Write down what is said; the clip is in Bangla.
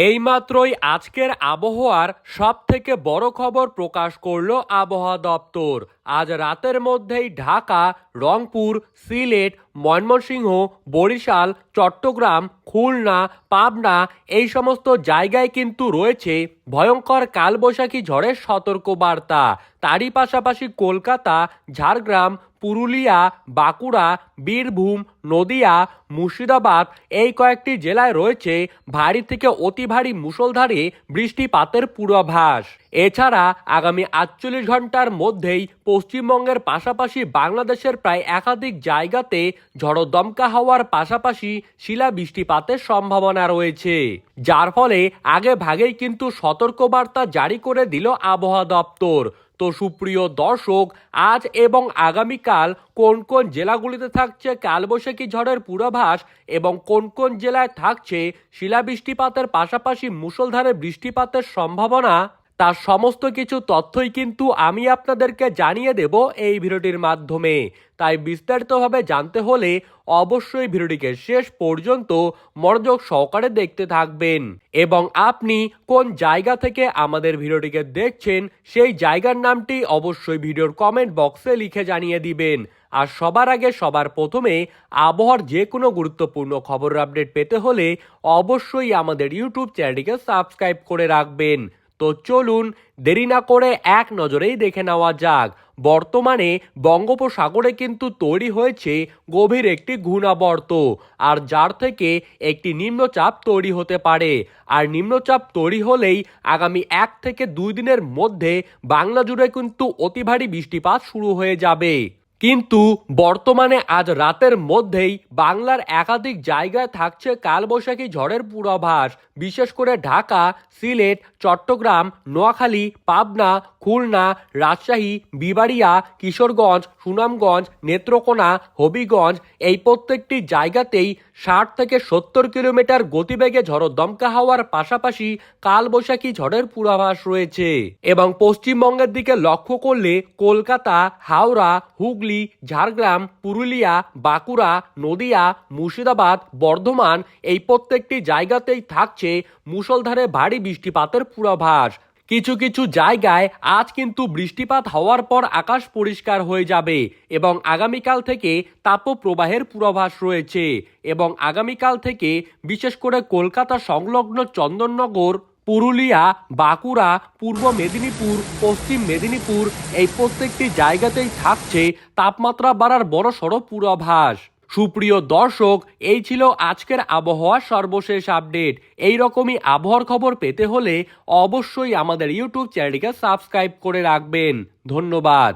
এইমাত্রই আজকের আবহাওয়ার সব থেকে বড় খবর প্রকাশ করল আবহাওয়া দপ্তর। আজ রাতের মধ্যেই ঢাকা, রংপুর, সিলেট, ময়মনসিংহ, বরিশাল, চট্টগ্রাম, খুলনা, পাবনা এই সমস্ত জায়গায় কিন্তু রয়েছে ভয়ঙ্কর কালবৈশাখী ঝড়ের সতর্কবার্তা। তারই পাশাপাশি কলকাতা, ঝাড়গ্রাম, পুরুলিয়া, বাঁকুড়া, বীরভূম, নদিয়া, মুর্শিদাবাদ এই কয়েকটি জেলায় রয়েছে ভারী থেকে অতি ভারী মুষলধারে বৃষ্টিপাতের পূর্বাভাস। এছাড়া আগামী আটচল্লিশ ঘণ্টার মধ্যেই পশ্চিমবঙ্গের পাশাপাশি বাংলাদেশের প্রায় একাধিক জায়গাতে ঝড়ো দমকা হওয়ার পাশাপাশি শিলা বৃষ্টিপাতের সম্ভাবনা রয়েছে। যার ফলে আগে ভাগেই কিন্তু সতর্কবার্তা জারি করে দিল আবহাওয়া দপ্তর। তো সুপ্রিয় দর্শক, আজ এবং আগামীকাল কোন কোন জেলাগুলিতে থাকছে কালবৈশাখী ঝড়ের পূর্বাভাস এবং কোন কোন জেলায় থাকছে শিলাবৃষ্টিপাতের পাশাপাশি মুষলধারে বৃষ্টিপাতের সম্ভাবনা? তার সমস্ত কিছু তথ্যই কিন্তু আমি আপনাদেরকে জানিয়ে দেব এই ভিডিওটির মাধ্যমে। তাই বিস্তারিতভাবে জানতে হলে অবশ্যই ভিডিওটিকে শেষ পর্যন্ত মনোযোগ সহকারে দেখতে থাকবেন। এবং আপনি কোন জায়গা থেকে আমাদের ভিডিওটিকে দেখছেন, সেই জায়গার নামটি অবশ্যই ভিডিওর কমেন্ট বক্সে লিখে জানিয়ে দিবেন। আর সবার আগে সবার প্রথমে আবহাওয়ার যে কোনো গুরুত্বপূর্ণ খবর আপডেট পেতে হলে অবশ্যই আমাদের ইউটিউব চ্যানেলটিকে সাবস্ক্রাইব করে রাখবেন। তো চলুন দেরি না করে এক নজরেই দেখে নেওয়া যাক। বর্তমানে বঙ্গোপসাগরে কিন্তু তৈরি হয়েছে গভীর একটি ঘূর্ণাবর্ত, আর যার থেকে একটি নিম্নচাপ তৈরি হতে পারে। আর নিম্নচাপ তৈরি হলেই আগামী এক থেকে দুই দিনের মধ্যে বাংলা জুড়ে কিন্তু অতি ভারী বৃষ্টিপাত শুরু হয়ে যাবে। কিন্তু বর্তমানে আজ রাতের মধ্যেই বাংলার একাধিক জায়গায় থাকছে কালবৈশাখী ঝড়ের পূর্বাভাস, বিশেষ করে ঢাকা, সিলেট, চট্টগ্রাম, নোয়াখালী, পাবনা, খুলনা, রাজশাহী, বিবাড়িয়া, কিশোরগঞ্জ, সুনামগঞ্জ, নেত্রকোনা, হবিগঞ্জ এই প্রত্যেকটি জায়গাতেই ষাট থেকে সত্তর কিলোমিটার গতিবেগে ঝড়ো দমকা হওয়ার পাশাপাশি কালবৈশাখী ঝড়ের পূর্বাভাস রয়েছে। এবং পশ্চিমবঙ্গের দিকে লক্ষ্য করলে কলকাতা, হাওড়া, হুগলি ঝাড়গ্রাম, পুরুলিয়া, বাঁকুড়া, নদিয়া, মুর্শিদাবাদ, বর্ধমান এই প্রত্যেকটি জায়গাতেই থাকছে মুষলধারে ভারী বৃষ্টিপাতের পূর্বাভাস। কিছু কিছু জায়গায় আজ কিন্তু বৃষ্টিপাত হওয়ার পর আকাশ পরিষ্কার হয়ে যাবে এবং আগামীকাল থেকে তাপপ্রবাহের পূর্বাভাস রয়েছে এবং আগামীকাল থেকে বিশেষ করে কলকাতা সংলগ্ন চন্দননগর পুরুলিয়া, বাঁকুড়া, পূর্ব মেদিনীপুর, পশ্চিম মেদিনীপুর এই প্রত্যেকটি জায়গাতেই থাকছে তাপমাত্রা বাড়ার বড় সড়ো পূর্বাভাস। সুপ্রিয় দর্শক, এই ছিল আজকের আবহাওয়ার সর্বশেষ আপডেট। এই রকমই আবহাওয়ার খবর পেতে হলে অবশ্যই আমাদের ইউটিউব চ্যানেলটিকে সাবস্ক্রাইব করে রাখবেন। ধন্যবাদ।